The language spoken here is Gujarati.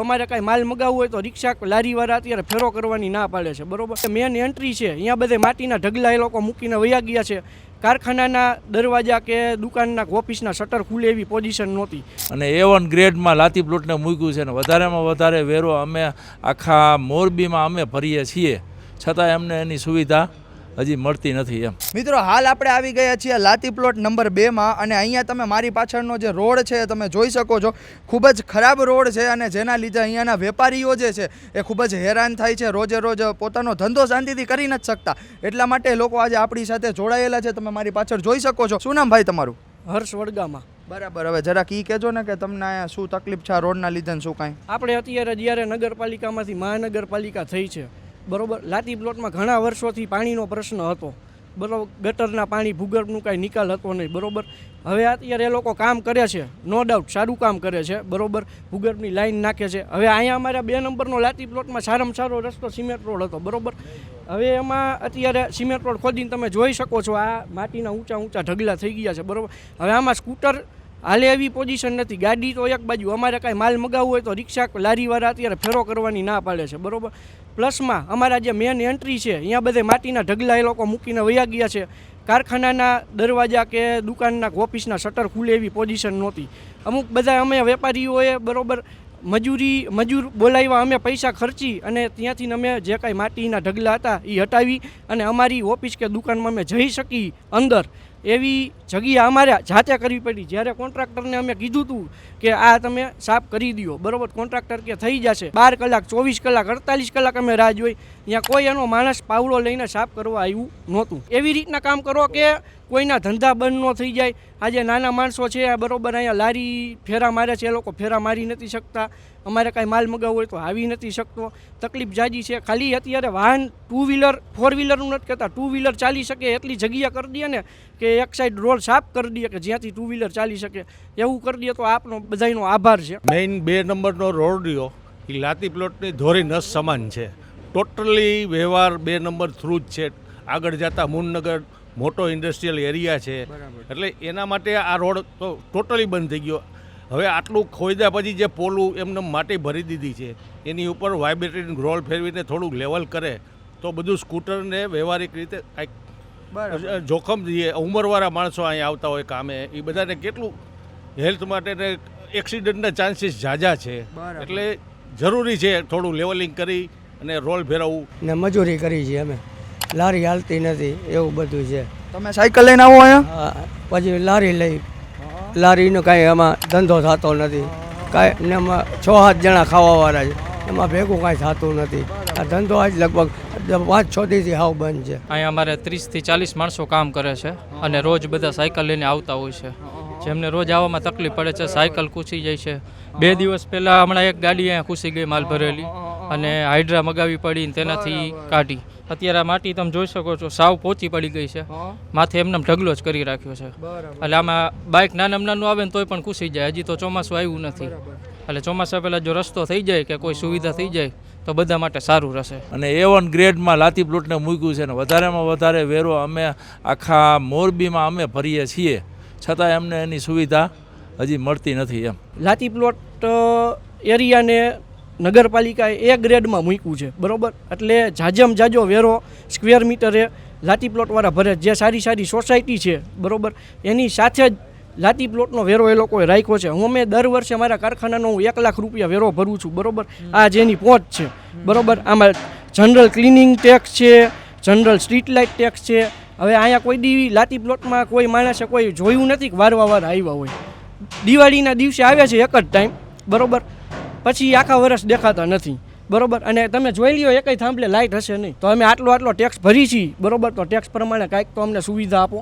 અમારે કાંઈ માલ મગાવવું હોય તો રિક્ષા લારીવાળા અત્યારે ફેરો કરવાની ના પાડે છે, બરોબર? મેન એન્ટ્રી છે. અહીંયા બધે માટીના ઢગલા એ લોકો મૂકીને વયા ગયા છે. કારખાનાના દરવાજા કે દુકાનના ઓફિસના શટર ખુલે એવી પોઝિશન નહોતી. અને એ વન ગ્રેડમાં લાતી પ્લોટને મૂક્યું છે અને વધારેમાં વધારે વેરો અમે આખા મોરબીમાં અમે ભરીએ છીએ. છતાં એમને એની સુવિધા હજી મળતી નથી એમ. મિત્રો હાલ આપણે આવી ગયા છીએ લાતી પ્લોટ નંબર બેમાં અને અહીંયા તમે મારી પાછળનો જે રોડ છે તમે જોઈ શકો છો. ખૂબ જ ખરાબ રોડ છે અને જેના લીધે અહીંયાના વેપારીઓ જે છે એ ખૂબ જ હેરાન થાય છે. રોજે રોજ પોતાનો ધંધો શાંતિથી કરી નથી શકતા. એટલા માટે લોકો આજે આપણી સાથે જોડાયેલા છે. તમે મારી પાછળ જોઈ શકો છો. શું નામ ભાઈ તમારું? હર્ષ વડગામાં. બરાબર. હવે જરાક ઈ કહેજો ને કે તમને અહીંયા શું તકલીફ છે? આ રોડના લીધે શું કાંઈ? આપણે અત્યારે જ્યારે નગરપાલિકામાંથી મહાનગરપાલિકા થઈ છે બરોબર લાતી પ્લોટમાં ઘણા વર્ષોથી પાણીનો પ્રશ્ન હતો. બરાબર ગટરના પાણી ભૂગર્ભનું કાંઈ નિકાલ હતો નહીં, બરોબર? હવે અત્યારે એ લોકો કામ કરે છે, નો ડાઉટ સારું કામ કરે છે, બરોબર? ભૂગર્ભની લાઈન નાખે છે. હવે અહીંયા અમારા બે નંબરનો લાતી પ્લોટમાં સારામાં સારો રસ્તો સિમેન્ટ રોડ હતો, બરોબર? હવે એમાં અત્યારે સિમેન્ટ રોડ ખોદીને તમે જોઈ શકો છો, આ માટીના ઊંચા ઊંચા ઢગલા થઈ ગયા છે, બરાબર? હવે આમાં સ્કૂટર હાલે એવી પોઝિશન નથી. ગાડી તો એક બાજુ, અમારે કાંઈ માલ મગાવવું હોય તો રિક્ષા, લારીવાળા અત્યારે ફેરો કરવાની ના પાડે છે, બરાબર? પ્લસમાં અમારા જે મેન એન્ટ્રી છે, અહીંયા બધે માટીના ઢગલા એ લોકો મૂકીને વયા ગયા છે. કારખાનાના દરવાજા કે દુકાનના ઓફિસના શટર ખુલે એવી પોઝિશન નહોતી. અમુક બધા અમે વેપારીઓએ, બરોબર, મજૂરી, મજૂર બોલાવ્યા, અમે પૈસા ખર્ચી અને ત્યાંથી અમે જે કાંઈ માટીના ઢગલા હતા એ હટાવી અને અમારી ઓફિસ કે દુકાનમાં અમે જઈ શકી અંદર. એવી જગ્યા અમારે જાતે કરવી પડી. જ્યારે કોન્ટ્રાક્ટરને અમે કીધું હતું કે આ તમે સાફ કરી દો બરોબર? કોન્ટ્રાક્ટર કે થઈ જશે. બાર કલાક, ચોવીસ કલાક, અડતાલીસ કલાક અમે રાહ જોઈ. અહીંયા કોઈ એનો માણસ પાવડો લઈને સાફ કરવા આવ્યું નહોતું. એવી રીતના કામ કરો કે કોઈના ધંધા બંધ ન થઈ જાય. આજે નાના માણસો છે બરોબર અહીંયા લારી ફેરા મારે છે, એ લોકો ફેરા મારી નથી શકતા. અમારે કાંઈ માલ મગાવવો હોય તો આવી નથી શકતો. તકલીફ જાજી છે. ખાલી અત્યારે વાહન ટુ વ્હીલર, ફોર વ્હીલરનું નથી કહેતા. ટુ વ્હીલર ચાલી શકે એટલી જગ્યા કરી દઈએ ને કે એક સાઈડ રોડ સાફ કરી દઈએ કે જ્યાંથી ટુ વ્હીલર ચાલી શકે. એવું કરી દઈએ તો આપનો બધાનો આભાર છે. મેઇન બે નંબરનો રોડ રહ્યો એ લાતી પ્લોટની ધોરી નસ સમાન છે. ટોટલી વ્યવહાર બે નંબર થ્રુ જ છે. આગળ જતા મુનનગર મોટો ઇન્ડસ્ટ્રીયલ એરિયા છે. એટલે એના માટે આ રોડ તો ટોટલી બંધ થઈ ગયો. હવે આટલું ખોઈદા પછી જે પોલું એમને માટી ભરી દીધી છે એની ઉપર વાઇબ્રેટિંગ રોલ ફેરવીને થોડુંક લેવલ કરે તો બધું સ્કૂટરને વ્યવહારિક રીતે કાંઈક જોખમ દઈએ ઉંમરવાળા માણસો અહીંયા આવતા હોય કામે એ બધાને કેટલું હેલ્થ માટે એક્સિડન્ટના ચાન્સીસ ઝાઝા છે. એટલે જરૂરી છે થોડું લેવલિંગ કરી અને રોલ ફેરવવું. ને મજૂરી કરી છે અમે. લારી હાલતી નથી એવું બધું છે. તમે સાયકલ લઈને આવો અહીંયા? પછી લારી લઈ. લારીનો કાંઈ એમાં ધંધો થતો નથી. કાંઈ ને એમાં છ સાત જણા ખાવાવાળા છે. એમાં ભેગું કાંઈ થતું નથી. આ ધંધો આજ લગભગ પાંચ છ દીથી હાવ બંધ છે. અહીંયા અમારે ત્રીસથી ચાલીસ માણસો કામ કરે છે અને રોજ બધા સાયકલ લઈને આવતા હોય છે. જેમને રોજ આવવામાં તકલીફ પડે છે સાયકલ કૂસી જાય છે. બે દિવસ પહેલાં હમણાં એક ગાડી અહીંયા કૂસી ગઈ માલ ભરેલી. અને હાઇડ્રા મગાવી પડી તેનાથી કાઢી. અત્યારે આ માટી તમે જોઈ શકો છો સાવ પોચી પડી ગઈ છે. માથે એમને ઢગલો જ કરી રાખ્યો છે. એટલે આમાં બાઇક નાનામ નાનું આવે ને તોય પણ કૂસી જાય. હજી તો ચોમાસું આવ્યું નથી. એટલે ચોમાસા પહેલાં જો રસ્તો થઈ જાય કે કોઈ સુવિધા થઈ જાય તો બધા માટે સારું રહેશે. અને એ વન ગ્રેડમાં લાતી પ્લોટને મૂક્યું છે ને વધારેમાં વધારે વેરો અમે આખા મોરબીમાં અમે ભરીએ છીએ. છતાં એમને એની સુવિધા હજી મળતી નથી એમ. લાતી પ્લોટ એરિયાને નગરપાલિકાએ એ ગ્રેડમાં મૂક્યું છે બરાબર? એટલે જાજમ જાજો વેરો સ્ક્વેર મીટરે લાતી પ્લોટવાળા ભરે જે સારી સારી સોસાયટી છે બરોબર? એની સાથે જ લાતી પ્લોટનો વેરો એ લોકોએ રાખ્યો છે. હું અમે દર વર્ષે મારા કારખાનાનો હું એક લાખ રૂપિયા વેરો ભરું છું બરોબર? આ જેની પહોંચ છે બરોબર? આમાં જનરલ ક્લિનિંગ ટેક્સ છે જનરલ સ્ટ્રીટ લાઇટ ટેક્સ છે. હવે અહીંયા કોઈ દી લાતી પ્લોટમાં કોઈ માણસે કોઈ જોયું નથી કે વારવા વાર આવ્યા હોય. દિવાળીના દિવસે આવે છે એક જ ટાઈમ બરોબર? પછી આખા વર્ષ દેખાતા નથી બરોબર? અને તમે જોઈ લ્યો એકય થાંભલે લાઇટ હશે નહીં. તો અમે આટલો આટલો ટેક્સ ભરી છીએ બરોબર? તો ટેક્સ પ્રમાણે કાંઈક તો અમને સુવિધા આપો.